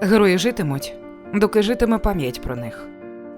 Герої житимуть, доки житиме пам'ять про них.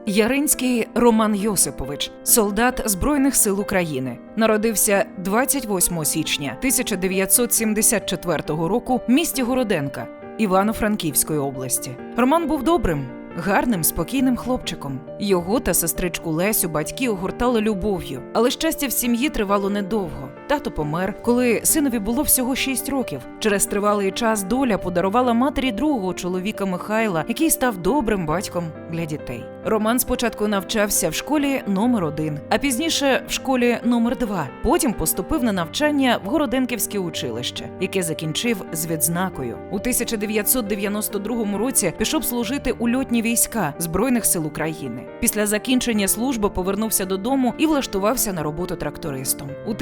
Яринський Роман Йосипович, солдат Збройних сил України, народився 28 січня 1974 року в місті Городенка Івано-Франківської області. Роман був добрим, гарним, спокійним хлопчиком. Його та сестричку Лесю батьки огортали любов'ю, але щастя в сім'ї тривало недовго. Тато помер, коли синові було всього 6 років. Через тривалий час доля подарувала матері другого чоловіка Михайла, який став добрим батьком для дітей. Роман спочатку навчався в школі номер 1 а пізніше в школі номер 2 Потім поступив на навчання в Городенківське училище, яке закінчив з відзнакою. У 1992 році пішов служити у льотні війська Збройних сил України. Після закінчення служби повернувся додому і влаштувався на роботу трактористом. У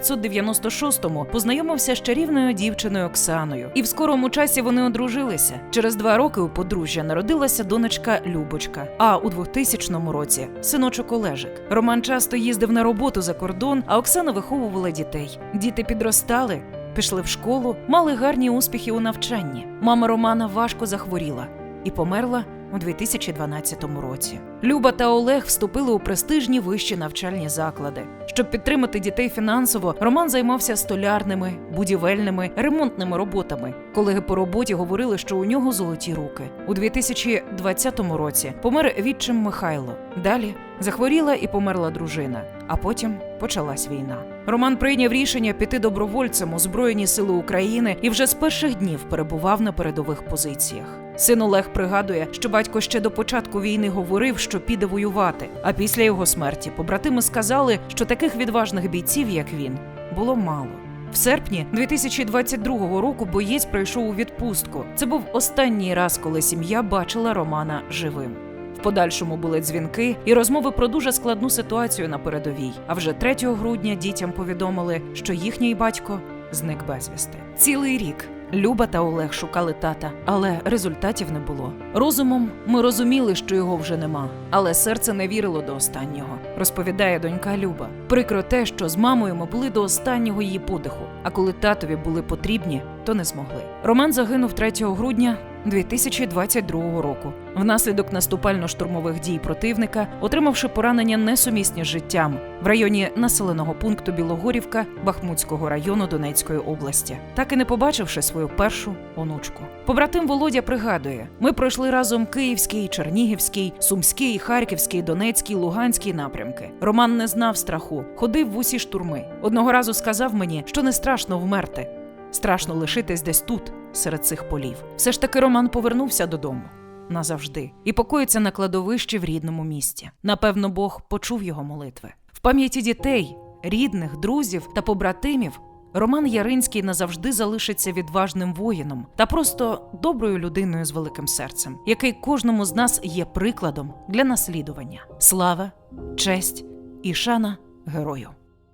1996-му познайомився з чарівною дівчиною Оксаною, і в скорому часі вони одружилися. Через два роки у подружжя народилася донечка Любочка. А у 2000 році синочок Олежик. Роман часто їздив на роботу за кордон, а Оксана виховувала дітей. Діти підростали, пішли в школу, мали гарні успіхи у навчанні. Мама Романа важко захворіла і померла у 2012 році. Люба та Олег вступили у престижні вищі навчальні заклади. Щоб підтримати дітей фінансово, Роман займався столярними, будівельними, ремонтними роботами. Колеги по роботі говорили, що у нього золоті руки. У 2020 році помер відчим Михайло. Далі захворіла і померла дружина. А потім почалась війна. Роман прийняв рішення піти добровольцем у Збройні Сили України і вже з перших днів перебував на передових позиціях. Син Олег пригадує, що батько ще до початку війни говорив, що піде воювати. А після його смерті побратими сказали, що таких відважних бійців, як він, було мало. В серпні 2022 року боєць прийшов у відпустку. Це був останній раз, коли сім'я бачила Романа живим. В подальшому були дзвінки і розмови про дуже складну ситуацію на передовій. А вже 3 грудня дітям повідомили, що їхній батько зник безвісти. Цілий рік Люба та Олег шукали тата, але результатів не було. Розумом ми розуміли, що його вже нема, але серце не вірило до останнього. Розповідає донька Люба. Прикро те, що з мамою ми були до останнього її подиху. А коли татові були потрібні, то не змогли. Роман загинув 3 грудня 2022 року внаслідок наступально-штурмових дій противника, отримавши поранення несумісні з життям в районі населеного пункту Білогорівка Бахмутського району Донецької області, так і не побачивши свою першу онучку. Побратим Володя пригадує: ми пройшли разом Київський, Чернігівський, Сумський, Харківський, Донецький, Луганський напрямки. Роман не знав страху, ходив в усі штурми. Одного разу сказав мені, що не страшно вмерти. Страшно лишитись десь тут, серед цих полів. Все ж таки Роман повернувся додому назавжди і покоїться на кладовищі в рідному місті. Напевно, Бог почув його молитви. В пам'яті дітей, рідних, друзів та побратимів. Роман Яринський назавжди залишиться відважним воїном та просто доброю людиною з великим серцем, який кожному з нас є прикладом для наслідування. Слава, честь і шана герою.